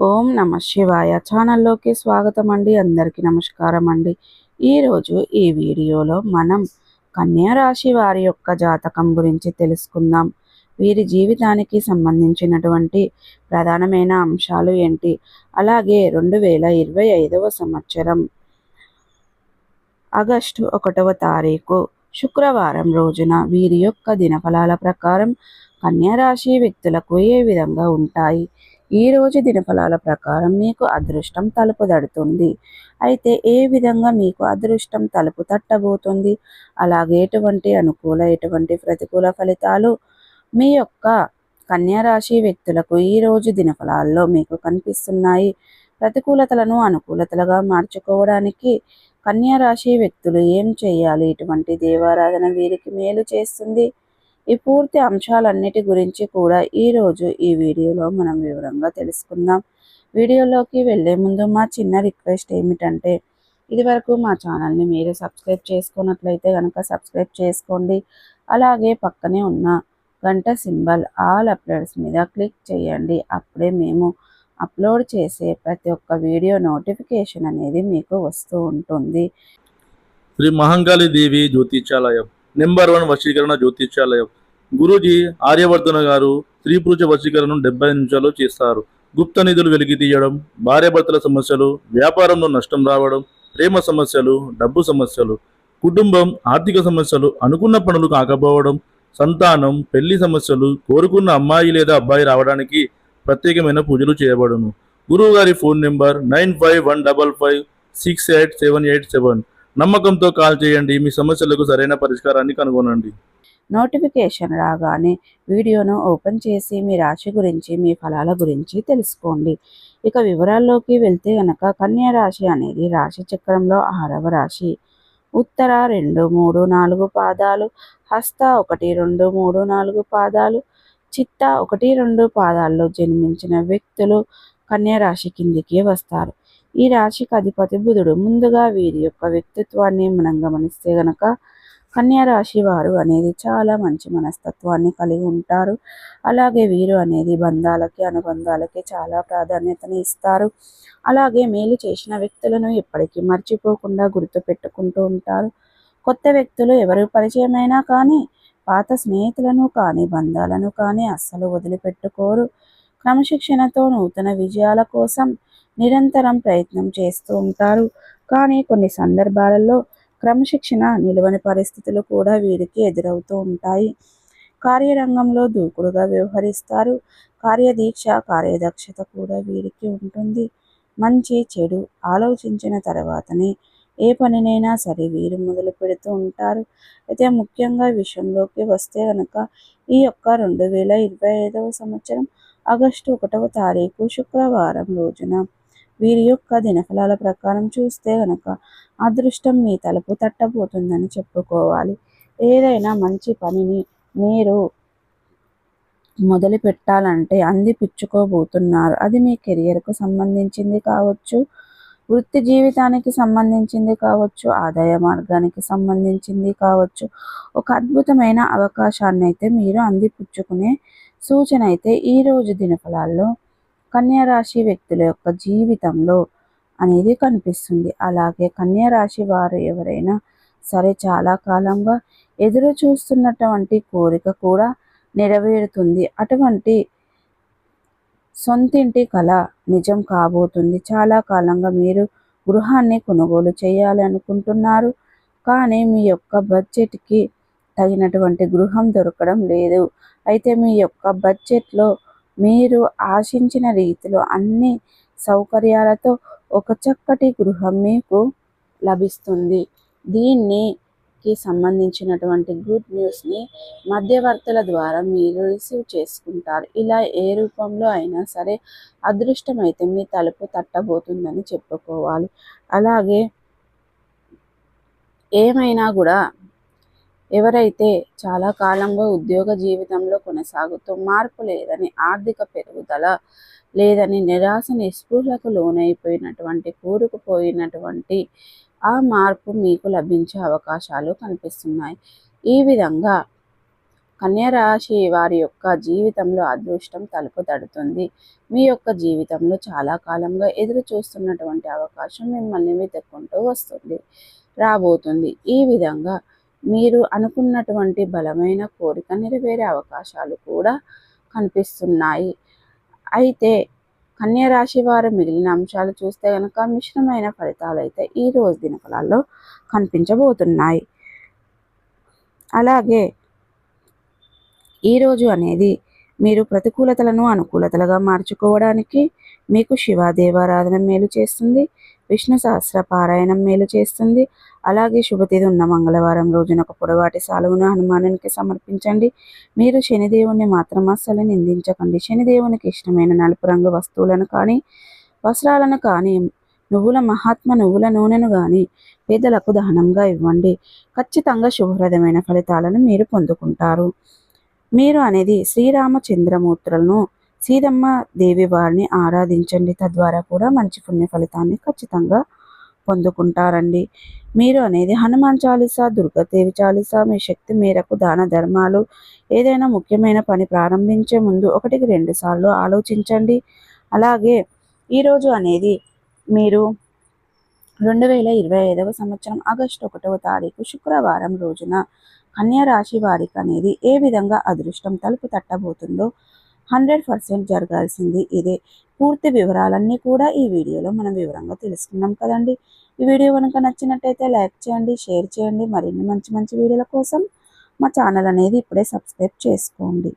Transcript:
ఓం నమ శివాయ ఛానల్లోకి స్వాగతం అండి అందరికీ నమస్కారం అండి ఈరోజు ఈ వీడియోలో మనం కన్యా రాశి వారి యొక్క జాతకం గురించి తెలుసుకుందాం. వీరి జీవితానికి సంబంధించినటువంటి ప్రధానమైన అంశాలు ఏంటి? అలాగే రెండు వేల ఇరవై ఐదవ సంవత్సరం ఆగస్టు ఒకటవ తారీఖు శుక్రవారం రోజున వీరి యొక్క దినఫలాల ప్రకారం కన్యా రాశి వ్యక్తులకు ఏ విధంగా ఉంటాయి? ఈ రోజు దినఫలాల ప్రకారం మీకు అదృష్టం తలుపు తడుతుంది. అయితే ఏ విధంగా మీకు అదృష్టం తలుపు తట్టబోతుంది? అలాగే ఎటువంటి అనుకూల ఎటువంటి ప్రతికూల ఫలితాలు మీ యొక్క కన్యా రాశి వ్యక్తులకు ఈ రోజు దినఫలాల్లో మీకు కనిపిస్తున్నాయి? ప్రతికూలతలను అనుకూలతలుగా మార్చుకోవడానికి కన్యా రాశి వ్యక్తులు ఏం చేయాలి? ఇటువంటి దేవారాధన వీరికి మేలు చేస్తుంది? ఈ పూర్తి అంశాలన్నిటి గురించి కూడా ఈరోజు ఈ వీడియోలో మనం వివరంగా తెలుసుకుందాం. వీడియోలోకి వెళ్ళే ముందు మా చిన్న రిక్వెస్ట్ ఏమిటంటే ఇదివరకు మా ఛానల్ని మీరు సబ్స్క్రైబ్ చేసుకున్నట్లయితే కనుక సబ్స్క్రైబ్ చేసుకోండి. అలాగే పక్కనే ఉన్న గంట సింబల్ ఆల్ అప్లోడ్స్ మీద క్లిక్ చేయండి. అప్పుడే మేము అప్లోడ్ చేసే ప్రతి ఒక్క వీడియో నోటిఫికేషన్ అనేది మీకు వస్తూ ఉంటుంది. శ్రీ మహంకాళి దేవి జ్యోతిష్యాలయం నెంబర్ వన్ వశీకరణ జ్యోతిష్యాలయం గురూజీ ఆర్యవర్ధన గారు స్త్రీ పురుష వశీకరణను డెబ్బై నిమిషాల్లో చేస్తారు. గుప్త నిధులు వెలికి తీయడం భార్యాభర్తల సమస్యలు వ్యాపారంలో నష్టం రావడం ప్రేమ సమస్యలు డబ్బు సమస్యలు కుటుంబం ఆర్థిక సమస్యలు అనుకున్న పనులు కాకపోవడం సంతానం పెళ్ళి సమస్యలు కోరుకున్న అమ్మాయి లేదా అబ్బాయి రావడానికి ప్రత్యేకమైన పూజలు చేయబడును. గురువు గారి phone number nine five one double five six eight seven eight seven. నమ్మకంతో కాల్ చేయండి. మీ సమస్యలకు సరైన పరిష్కారాన్ని కనుగొనండి. నోటిఫికేషన్ రాగానే వీడియోను ఓపెన్ చేసి మీ రాశి గురించి మీ ఫలాల గురించి తెలుసుకోండి. ఇక వివరాల్లోకి వెళ్తే గనక కన్యా రాశి అనేది రాశి చక్రంలో ఆరవ రాశి. ఉత్తర రెండు మూడు నాలుగు పాదాలు హస్త ఒకటి రెండు మూడు నాలుగు పాదాలు చిత్త ఒకటి రెండు పాదాల్లో జన్మించిన వ్యక్తులు కన్యా రాశి కిందికి వస్తారు. ఈ రాశికి అధిపతి బుధుడు. ముందుగా వీరి యొక్క వ్యక్తిత్వాన్ని మనం గమనిస్తే గనక కన్యా రాశి వారు అనేది చాలా మంచి మనస్తత్వాన్ని కలిగి ఉంటారు. అలాగే వీరు అనేది బంధాలకి అనుబంధాలకి చాలా ప్రాధాన్యతని ఇస్తారు. అలాగే మేలు చేసిన వ్యక్తులను ఎప్పటికీ మర్చిపోకుండా గుర్తు పెట్టుకుంటూ ఉంటారు. కొత్త వ్యక్తులు ఎవరు పరిచయమైనా కానీ పాత స్నేహితులను కానీ బంధాలను కానీ అస్సలు వదిలిపెట్టుకోరు. క్రమశిక్షణతో నూతన విజయాల కోసం నిరంతరం ప్రయత్నం చేస్తూ ఉంటారు. కానీ కొన్ని సందర్భాలలో క్రమశిక్షణ నిలవని పరిస్థితులు కూడా వీరికి ఎదురవుతూ ఉంటాయి. కార్యరంగంలో దూకుడుగా వ్యవహరిస్తారు. కార్యదీక్ష కార్యదక్షత కూడా వీరికి ఉంటుంది. మంచి చెడు ఆలోచించిన తర్వాతనే ఏ పనినైనా సరే వీరు మొదలు పెడుతూ ఉంటారు. అయితే ముఖ్యంగా విషయంలోకి వస్తే కనుక ఈ యొక్క రెండు వేల ఇరవై ఐదవ సంవత్సరం ఆగస్టు ఒకటవ తారీఖు శుక్రవారం రోజున వీరి యొక్క దినఫలాల ప్రకారం చూస్తే గనక అదృష్టం మీ తలుపు తట్టబోతుందని చెప్పుకోవాలి. ఏదైనా మంచి పనిని మీరు మొదలు పెట్టాలంటే అందిపుచ్చుకోబోతున్నారు అది మీ కెరియర్కు సంబంధించింది కావచ్చు వృత్తి జీవితానికి సంబంధించింది కావచ్చు ఆదాయ మార్గానికి సంబంధించింది కావచ్చు. ఒక అద్భుతమైన అవకాశాన్ని అయితే మీరు అందిపుచ్చుకునే సూచన అయితే ఈరోజు దినఫలాల్లో కన్యా రాశి వ్యక్తుల యొక్క జీవితంలో అనేది కనిపిస్తుంది. అలాగే కన్యా రాశి వారు ఎవరైనా సరే చాలా కాలంగా ఎదురు చూస్తున్నటువంటి కోరిక కూడా నెరవేరుతుంది. అటువంటి సొంతింటి కళ నిజం కాబోతుంది. చాలా కాలంగా మీరు గృహాన్ని కొనుగోలు చేయాలి అనుకుంటున్నారు కానీ మీ యొక్క బడ్జెట్కి తగినటువంటి గృహం దొరకడం లేదు. అయితే మీ యొక్క బడ్జెట్లో మీరు ఆశించిన రీతిలో అన్ని సౌకర్యాలతో ఒక చక్కటి గృహం మీకు లభిస్తుంది. దీన్నికి సంబంధించినటువంటి గుడ్ న్యూస్ని మధ్యవర్తుల ద్వారా మీరు రిసీవ్ చేసుకుంటారు. ఇలా ఏ రూపంలో అయినా సరే అదృష్టం అయితే మీ తలుపు తట్టబోతుందని చెప్పుకోవాలి. అలాగే ఏమైనా కూడా ఎవరైతే చాలా కాలంగా ఉద్యోగ జీవితంలో కొనసాగుతూ మార్పు లేదని ఆర్థిక పెరుగుదల లేదని నిరాశ నిస్పృహలకు లోనైపోయినటువంటి కూరుకుపోయినటువంటి ఆ మార్పు మీకు లభించే అవకాశాలు కనిపిస్తున్నాయి. ఈ విధంగా కన్యరాశి వారి యొక్క జీవితంలో అదృష్టం తలుపు తడుతుంది. మీ యొక్క జీవితంలో చాలా కాలంగా ఎదురు చూస్తున్నటువంటి అవకాశం మిమ్మల్ని వెతుక్కుంటూ వస్తుంది రాబోతుంది. ఈ విధంగా మీరు అనుకున్నటువంటి బలమైన కోరిక నెరవేరే అవకాశాలు కూడా కనిపిస్తున్నాయి. అయితే కన్యరాశి వారు మిగిలిన అంశాలు చూస్తే కనుక మిశ్రమైన ఫలితాలు అయితే ఈ రోజు దినఫలాల్లో కనిపించబోతున్నాయి. అలాగే ఈరోజు అనేది మీరు ప్రతికూలతలను అనుకూలతలుగా మార్చుకోవడానికి మీకు శివ దేవారాధన మేలు చేస్తుంది విష్ణు సహస్ర పారాయణం మేలు చేస్తుంది అలాగే శుభతిథి ఉన్న మంగళవారం రోజున ఒక పొడవాటి సాలువును హనుమానునికి సమర్పించండి. మీరు శనిదేవుని మాత్రం అస్సలు నిందించకండి. శనిదేవునికి ఇష్టమైన నలుపు రంగు వస్తువులను కానీ వస్త్రాలను కానీ నువ్వుల మహాత్మ నువ్వుల నూనెను కానీ పేదలకు దానంగా ఇవ్వండి. ఖచ్చితంగా శుభప్రదమైన ఫలితాలను మీరు పొందుకుంటారు. మీరు అనేది శ్రీరామచంద్రమూర్తులను సీతమ్మ దేవి వారిని ఆరాధించండి. తద్వారా కూడా మంచి పుణ్య ఫలితాన్ని ఖచ్చితంగా పొందుకుంటారండి. మీరు అనేది హనుమాన్ చాలీసా దుర్గాదేవి చాలీసా మీ శక్తి మేరకు దాన ధర్మాలు ఏదైనా ముఖ్యమైన పని ప్రారంభించే ముందు ఒకటికి రెండు సార్లు ఆలోచించండి. అలాగే ఈరోజు అనేది మీరు రెండు వేల ఇరవై ఐదవ సంవత్సరం ఆగస్టు ఒకటవ తారీఖు శుక్రవారం రోజున కన్యా రాశి వారికి అనేది ఏ విధంగా అదృష్టం తలుపు తట్టబోతుందో హండ్రెడ్ పర్సెంట్ జరగాల్సింది ఇదే. పూర్తి వివరాలన్నీ కూడా ఈ వీడియోలో మనం వివరంగా తెలుసుకున్నాం కదండి. ఈ వీడియో కనుక నచ్చినట్టయితే లైక్ చేయండి షేర్ చేయండి. మరిన్ని మంచి మంచి వీడియోల కోసం మా ఛానల్ అనేది ఇప్పుడే సబ్స్క్రైబ్ చేసుకోండి.